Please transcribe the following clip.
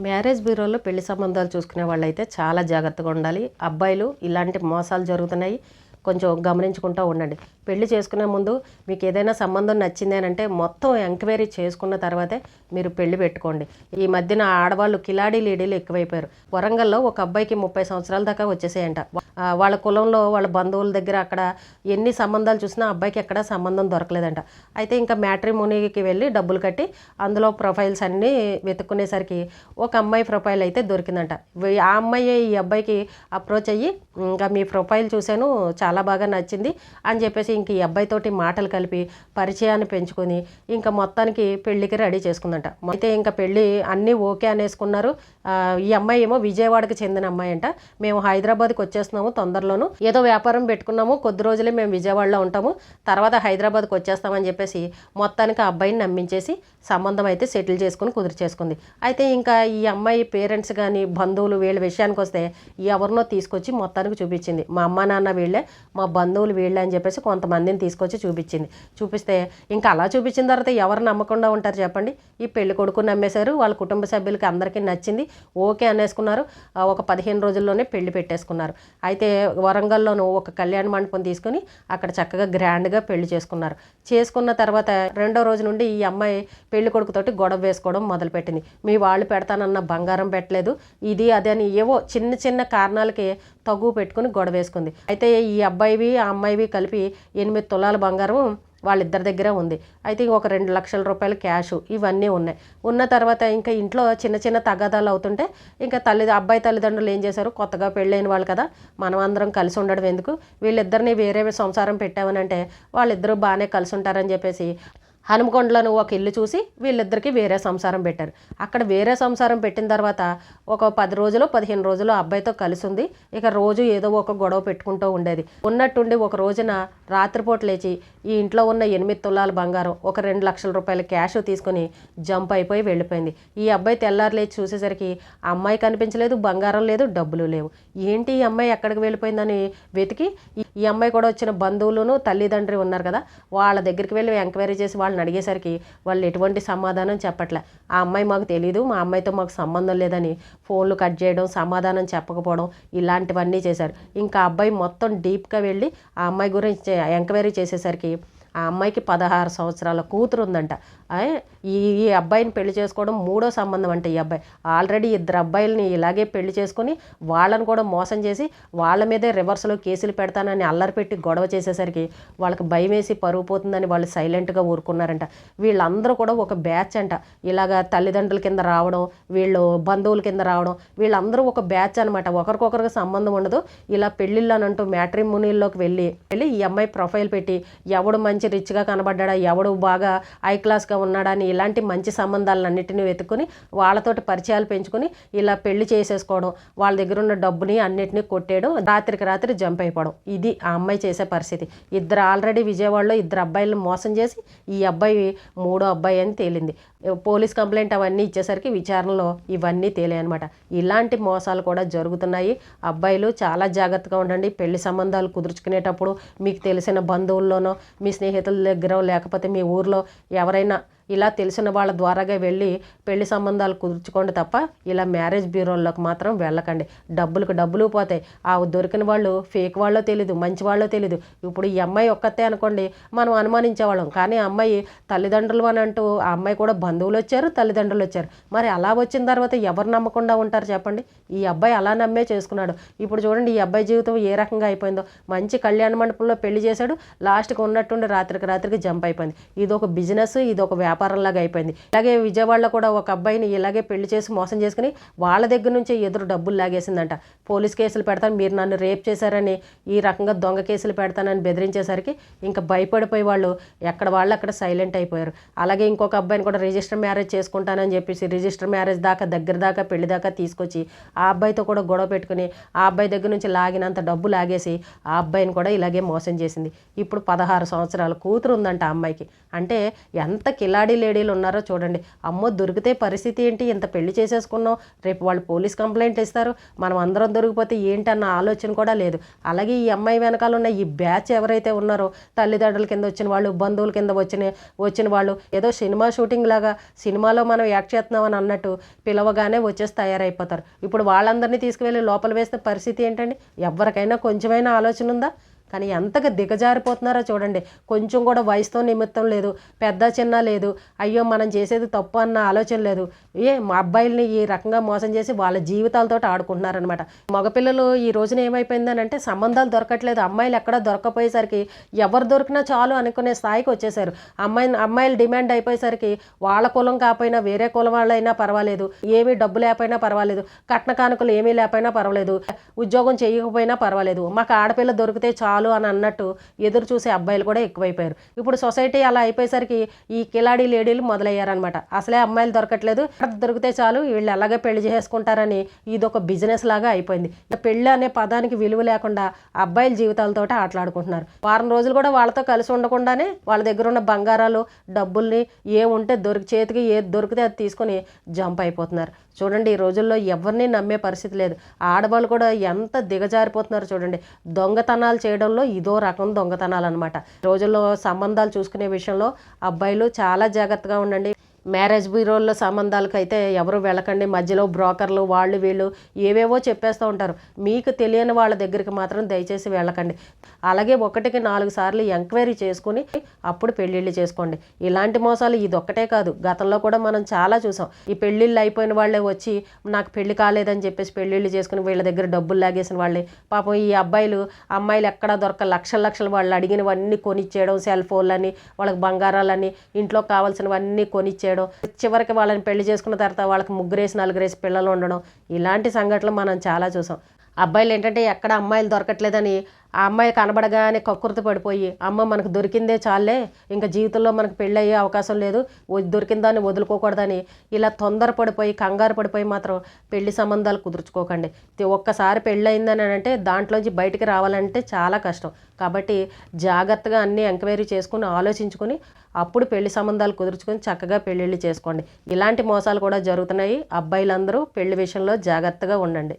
Marriage బ్యూరోలో పెళ్ళి సంబంధాలు చూసుకునే వాళ్ళైతే చాలా జాగ్రత్తగా ఉండాలి. అబ్బాయిలు ఇలాంటి మోసాలు జరుగుతున్నాయి. కొంచెం గమనించుకుంటూ ఉండండి. పెళ్ళి చేసుకునే ముందు మీకు ఏదైనా సంబంధం నచ్చింది అని అంటే మొత్తం ఎంక్వైరీ చేసుకున్న తర్వాతే మీరు పెళ్ళి పెట్టుకోండి. ఈ మధ్యన ఆడవాళ్ళు కిలాడీ లీడీలు ఎక్కువైపోయారు. వరంగల్లో ఒక అబ్బాయికి ముప్పై సంవత్సరాల దాకా వచ్చేసేయంట. వాళ్ళ కులంలో వాళ్ళ బంధువుల దగ్గర అక్కడ ఎన్ని సంబంధాలు చూసినా అబ్బాయికి ఎక్కడ సంబంధం దొరకలేదంట. అయితే ఇంకా మ్యాట్రిమోనీకి వెళ్ళి డబ్బులు కట్టి అందులో ప్రొఫైల్స్ అన్నీ వెతుక్కునేసరికి ఒక అమ్మాయి ప్రొఫైల్ అయితే దొరికిందంట. ఆ అమ్మాయి ఈ అబ్బాయికి అప్రోచ్ అయ్యి ఇంకా మీ ప్రొఫైల్ చూశాను చాలా బాగా నచ్చింది అని చెప్పేసి ఇంక ఈ అబ్బాయితోటి మాటలు కలిపి పరిచయాన్ని పెంచుకొని ఇంకా మొత్తానికి పెళ్ళికి రెడీ చేసుకుందంట. అయితే ఇంకా పెళ్ళి అన్నీ ఓకే అనేసుకున్నారు. ఈ అమ్మాయి ఏమో విజయవాడకి చెందిన అమ్మాయి అంట. మేము హైదరాబాద్కి వచ్చేస్తున్నాము తొందరలోను. ఏదో వ్యాపారం పెట్టుకున్నాము కొద్ది రోజులే మేము విజయవాడలో ఉంటాము. తర్వాత హైదరాబాద్కి వచ్చేస్తామని చెప్పేసి మొత్తానికి ఆ అబ్బాయిని నమ్మించేసి సంబంధం అయితే సెటిల్ చేసుకుని కుదిరి చేసుకుంది. అయితే ఇంకా ఈ అమ్మాయి పేరెంట్స్ కానీ బంధువులు వీళ్ళ విషయానికి వస్తే ఎవరినో తీసుకొచ్చి మొత్తానికి చూపించింది. మా అమ్మ నాన్న వీళ్ళే మా బంధువులు వీళ్ళే అని చెప్పేసి కొంతమందిని తీసుకొచ్చి చూపించింది. చూపిస్తే ఇంకా అలా చూపించిన తర్వాత ఎవరు నమ్మకుండా ఉంటారు చెప్పండి? ఈ పెళ్ళి కొడుకు నమ్మేశారు వాళ్ళ కుటుంబ సభ్యులకి అందరికీ నచ్చింది. ఓకే అనేసుకున్నారు. ఒక పదిహేను రోజుల్లోనే పెళ్ళి పెట్టేసుకున్నారు. అయితే వరంగల్లోనూ ఒక కళ్యాణ మండపం తీసుకుని అక్కడ చక్కగా గ్రాండ్గా పెళ్ళి చేసుకున్నారు. చేసుకున్న తర్వాత రెండో రోజు నుండి ఈ అమ్మాయి పెళ్ళి కొడుకుతోటి గొడవ వేసుకోవడం మొదలుపెట్టింది. మీ వాళ్ళు పెడతానన్న బంగారం పెట్టలేదు. ఇది అదే అని ఏవో చిన్న చిన్న కారణాలకి తగు పెట్టుకుని గొడవ వేసుకుంది. అయితే ఈ అబ్బాయివి ఆ అమ్మాయివి కలిపి ఎనిమిది తులాల బంగారం వాళ్ళిద్దరి దగ్గర ఉంది. అయితే ఒక రెండు లక్షల రూపాయలు క్యాష్ ఇవన్నీ ఉన్నాయి. ఉన్న తర్వాత ఇంకా ఇంట్లో చిన్న చిన్న తగాదాలు అవుతుంటే ఇంకా తల్లి అబ్బాయి తల్లిదండ్రులు ఏం చేశారు? కొత్తగా పెళ్ళైన వాళ్ళు కదా మనం అందరం కలిసి ఉండడం ఎందుకు? వీళ్ళిద్దరిని వేరే సంసారం పెట్టామని అంటే వాళ్ళిద్దరూ బాగానే కలిసి ఉంటారని చెప్పేసి హనుమకొండలోని ఒక ఇల్లు చూసి వీళ్ళిద్దరికీ వేరే సంసారం పెట్టారు. అక్కడ వేరే సంసారం పెట్టిన తర్వాత ఒక పది రోజులు పదిహేను రోజులు ఆ అబ్బాయితో కలిసి ఉంది. ఇక రోజు ఏదో ఒక గొడవ పెట్టుకుంటూ ఉండేది. ఉన్నట్టుండి ఒక రోజున రాత్రిపూట లేచి ఈ ఇంట్లో ఉన్న ఎనిమిది తులాల బంగారం ఒక రెండు లక్షల రూపాయల క్యాష్ తీసుకుని జంప్ అయిపోయి వెళ్ళిపోయింది. ఈ అబ్బాయి తెల్లారు లేచి చూసేసరికి అమ్మాయి కనిపించలేదు బంగారం లేదు డబ్బులు లేవు. ఏంటి ఈ అమ్మాయి ఎక్కడికి వెళ్ళిపోయిందని వెతికి? ఈ- అమ్మాయి కూడా వచ్చిన బంధువులను తల్లిదండ్రి ఉన్నారు కదా వాళ్ళ దగ్గరికి వెళ్ళి ఎంక్వైరీ చేసి వాళ్ళు వాళ్ళని అడిగేసరికి వాళ్ళు ఎటువంటి సమాధానం చెప్పట్లే. ఆ అమ్మాయి మాకు తెలియదు మా అమ్మాయితో మాకు సంబంధం లేదని ఫోన్లు కట్ చేయడం సమాధానం చెప్పకపోవడం ఇలాంటివన్నీ చేశారు. ఇంకా అబ్బాయి మొత్తం డీప్గా వెళ్ళి ఆ అమ్మాయి గురించి ఎంక్వైరీ చేసేసరికి ఆ అమ్మాయికి పదహారు సంవత్సరాల కూతురు ఉందంట. ఈ ఈ అబ్బాయిని పెళ్ళి చేసుకోవడం మూడో సంబంధం అంటే ఈ అబ్బాయి. ఆల్రెడీ ఇద్దరు అబ్బాయిలని ఇలాగే పెళ్ళి చేసుకొని వాళ్ళని కూడా మోసం చేసి వాళ్ళ మీదే రివర్స్లో కేసులు పెడతానని అల్లరి పెట్టి గొడవ చేసేసరికి వాళ్ళకి భయం వేసి పరుగు పోతుందని వాళ్ళు సైలెంట్గా ఊరుకున్నారంట. వీళ్ళందరూ కూడా ఒక బ్యాచ్ అంట. ఇలాగా తల్లిదండ్రుల కింద రావడం వీళ్ళు బంధువుల కింద రావడం వీళ్ళందరూ ఒక బ్యాచ్ అనమాట ఒకరికొకరికి సంబంధం ఉండదు. ఇలా పెళ్ళిళ్ళు అని అంటూ మ్యాట్రిమోనీల్లోకి వెళ్ళి వెళ్ళి ఈ అమ్మాయి ప్రొఫైల్ పెట్టి ఎవడు మంచి రిచ్గా కనబడ్డా ఎవడు బాగా హై క్లాస్గా ఉన్నాడా అని ఇలాంటి మంచి సంబంధాలన్నిటిని వెతుక్కుని వాళ్ళతోటి పరిచయాలు పెంచుకొని ఇలా పెళ్ళి చేసేసుకోవడం వాళ్ళ దగ్గర ఉన్న డబ్బుని అన్నిటినీ కొట్టేయడం రాత్రికి రాత్రి జంప్ అయిపోవడం. ఇది ఆ అమ్మాయి చేసే పరిస్థితి. ఇద్దరు ఆల్రెడీ విజయవాడలో ఇద్దరు అబ్బాయిలను మోసం చేసి ఈ అబ్బాయి మూడో అబ్బాయి అని తేలింది. పోలీస్ కంప్లైంట్ అవన్నీ ఇచ్చేసరికి విచారణలో ఇవన్నీ తేలాయన్నమాట. ఇలాంటి మోసాలు కూడా జరుగుతున్నాయి. అబ్బాయిలు చాలా జాగ్రత్తగా ఉండండి. పెళ్ళి సంబంధాలు కుదుర్చుకునేటప్పుడు మీకు తెలిసిన బంధువుల్లోనో మీ స్నేహితుల దగ్గర లేకపోతే మీ ఊర్లో ఎవరైనా ఇలా తెలిసిన వాళ్ళ ద్వారాగా వెళ్ళి పెళ్ళి సంబంధాలు కుదుర్చుకోండి తప్ప ఇలా మ్యారేజ్ బ్యూరోల్లోకి మాత్రం వెళ్ళకండి. డబ్బులకు డబ్బులు పోతాయి. ఆ దొరికిన వాళ్ళు ఫేక్ వాళ్ళో తెలీదు మంచి వాళ్ళో తెలీదు. ఇప్పుడు ఈ అమ్మాయి ఒక్కతే అనుకోండి మనం అనుమానించేవాళ్ళం. కానీ అమ్మాయి తల్లిదండ్రులు అని అంటూ ఆ అమ్మాయి కూడా బంధువులు వచ్చారు తల్లిదండ్రులు వచ్చారు. మరి అలా వచ్చిన తర్వాత ఎవరు నమ్మకుండా ఉంటారు చెప్పండి? ఈ అబ్బాయి అలా నమ్మే చేసుకున్నాడు. ఇప్పుడు చూడండి ఈ అబ్బాయి జీవితం ఏ రకంగా అయిపోయిందో. మంచి కళ్యాణ మండపంలో పెళ్ళి చేశాడు. లాస్ట్కి ఉన్నట్టుండి రాత్రికి రాత్రికి జంప్ అయిపోయింది. ఇది ఒక బిజినెస్ ఇది ఒక వ్యాపారంలాగా అయిపోయింది. అలాగే విజయవాడలో కూడా ఒక అబ్బాయిని ఇలాగే పెళ్ళి చేసి మోసం చేసుకుని వాళ్ళ దగ్గర నుంచి ఎదురు డబ్బులు లాగేసిందంట. పోలీస్ కేసులు పెడతాను మీరు నన్ను రేప్ చేశారని ఈ రకంగా దొంగ కేసులు పెడతానని బెదిరించేసరికి ఇంకా భయపడిపోయి వాళ్ళు ఎక్కడ వాళ్ళు అక్కడ సైలెంట్ అయిపోయారు. అలాగే ఇంకొక అబ్బాయిని కూడా రిజిస్టర్ మ్యారేజ్ చేసుకుంటానని చెప్పేసి రిజిస్టర్ మ్యారేజ్ దాకా దగ్గర దాకా పెళ్ళి దాకా తీసుకొచ్చి ఆ అబ్బాయితో కూడా గొడవ పెట్టుకుని ఆ అబ్బాయి దగ్గర నుంచి లాగినంత డబ్బు లాగేసి ఆ అబ్బాయిని కూడా ఇలాగే మోసం చేసింది. ఇప్పుడు పదహారు సంవత్సరాల కూతురు ఉందంట ఆ అమ్మాయికి. అంటే ఎంత కిలా డాడీ లేడీలు ఉన్నారో చూడండి. అమ్మో దొరికితే పరిస్థితి ఏంటి? ఇంత పెళ్ళి చేసేసుకున్నాం రేపు వాళ్ళు పోలీస్ కంప్లైంట్ ఇస్తారు. మనం అందరం దొరికిపోతే ఏంటి అన్న ఆలోచన కూడా లేదు. అలాగే ఈ అమ్మాయి వెనకాల ఉన్న ఈ బ్యాచ్ ఎవరైతే ఉన్నారో తల్లిదండ్రుల కింద వచ్చిన వాళ్ళు బంధువుల కింద వచ్చిన వచ్చిన వాళ్ళు ఏదో సినిమా షూటింగ్ లాగా సినిమాలో మనం యాక్ట్ చేస్తున్నాం అని అన్నట్టు పిలవగానే వచ్చేసి తయారైపోతారు. ఇప్పుడు వాళ్ళందరినీ తీసుకువెళ్ళి లోపల వేస్తే పరిస్థితి ఏంటండి? ఎవరికైనా కొంచెమైనా ఆలోచన ఉందా? కానీ ఎంతగా దిగజారిపోతున్నారో చూడండి. కొంచెం కూడా వయసుతో నిమిత్తం లేదు. పెద్ద చిన్న లేదు. అయ్యో మనం చేసేది తప్పు అన్న ఆలోచన లేదు. ఏ మా అబ్బాయిల్ని ఈ రకంగా మోసం చేసి వాళ్ళ జీవితాలతో ఆడుకుంటున్నారనమాట మగపిల్లలు ఈ రోజున ఏమైపోయిందని అంటే సంబంధాలు దొరకట్లేదు. అమ్మాయిలు ఎక్కడ దొరకపోయేసరికి ఎవరు దొరికినా చాలు అనుకునే స్థాయికి వచ్చేసారు అమ్మాయి అమ్మాయిలు డిమాండ్ అయిపోయేసరికి వాళ్ళ కులం కాకపోయినా వేరే కులం వాళ్ళైనా పర్వాలేదు. ఏమీ డబ్బు లేకపోయినా పర్వాలేదు. కట్న కానుకలు ఏమీ లేకపోయినా పర్వాలేదు. ఉద్యోగం చేయకపోయినా పర్వాలేదు. మాకు ఆడపిల్ల దొరికితే చాలు అని అన్నట్టు ఎదురు చూసే అబ్బాయిలు కూడా ఎక్కువైపోయారు. ఇప్పుడు సొసైటీ అలా అయిపోయేసరికి ఈ కిలాడీ లేడీలు మొదలయ్యారనమాట అసలే అమ్మాయిలు దొరకట్లేదు. దొరికితే చాలు వీళ్ళు ఎలాగే పెళ్ళి చేసుకుంటారని ఇది ఒక బిజినెస్ లాగా అయిపోయింది. పెళ్ళి అనే పదానికి విలువ లేకుండా అబ్బాయిల జీవితాలతో ఆటలాడుకుంటున్నారు. వారం రోజులు కూడా వాళ్ళతో కలిసి ఉండకుండానే వాళ్ళ దగ్గర ఉన్న బంగారాలు డబ్బుల్ని ఏముంటే దొరికి చేతికి ఏది దొరికితే అది తీసుకొని జంప్ అయిపోతున్నారు. చూడండి ఈ రోజుల్లో ఎవరిని నమ్మే పరిస్థితి లేదు. ఆడవాళ్ళు కూడా ఎంత దిగజారిపోతున్నారు చూడండి. దొంగతనాలు చేయడంలో ఇదో రకం దొంగతనాలు అనమాట రోజుల్లో సంబంధాలు చూసుకునే విషయంలో అబ్బాయిలు చాలా జాగ్రత్తగా ఉండండి. మ్యారేజ్ బ్యూరోల్లో సంబంధాలకు అయితే ఎవరు వెళ్ళకండి. మధ్యలో బ్రోకర్లు వాళ్ళు వీళ్ళు ఏవేవో చెప్పేస్తూ ఉంటారు. మీకు తెలియని వాళ్ళ దగ్గరికి మాత్రం దయచేసి వెళ్ళకండి. అలాగే ఒకటికి నాలుగు సార్లు ఎంక్వైరీ చేసుకుని అప్పుడు పెళ్ళిళ్ళు చేసుకోండి. ఇలాంటి మోసాలు ఇది ఒక్కటే కాదు. గతంలో కూడా మనం చాలా చూసాం. ఈ పెళ్ళిళ్ళు అయిపోయిన వాళ్ళే వచ్చి నాకు పెళ్ళి కాలేదని చెప్పేసి పెళ్ళిళ్ళు చేసుకుని వీళ్ళ దగ్గర డబ్బులు లాగేసిన వాళ్ళే. పాపం ఈ అబ్బాయిలు అమ్మాయిలు ఎక్కడా దొరక లక్షల లక్షలు వాళ్ళు అడిగినవన్నీ కొనిచ్చేయడం సెల్ ఫోన్లని వాళ్ళకి బంగారాలని ఇంట్లో కావాల్సినవన్నీ కొనిచ్చేయడం చివరికి వాళ్ళని పెళ్ళి చేసుకున్న తర్వాత వాళ్ళకి ముగ్గురేసి నలుగురేసి పిల్లలు ఉండడం ఇలాంటి సంఘటనలు మనం చాలా చూసాం. అబ్బాయిలు ఏంటంటే ఎక్కడ అమ్మాయిలు దొరకట్లేదని ఆ అమ్మాయి కనబడగానే కక్కుర్తి పడిపోయి అమ్మ మనకు దొరికిందే చాలే ఇంకా జీవితంలో మనకు పెళ్ళి అయ్యే అవకాశం లేదు దొరికిందాన్ని వదులుకోకూడదని. ఇలా తొందరపడిపోయి కంగారు పడిపోయి మాత్రం పెళ్ళి సంబంధాలు కుదుర్చుకోకండి. ఒక్కసారి పెళ్ళి అయిందని అంటే దాంట్లోంచి బయటికి రావాలంటే చాలా కష్టం. కాబట్టి జాగ్రత్తగా అన్నీ ఎంక్వైరీ చేసుకుని ఆలోచించుకుని అప్పుడు పెళ్ళి సంబంధాలు కుదుర్చుకొని చక్కగా పెళ్ళిళ్ళు చేసుకోండి. ఇలాంటి మోసాలు కూడా జరుగుతున్నాయి. అబ్బాయిలందరూ పెళ్ళి విషయంలో జాగ్రత్తగా ఉండండి.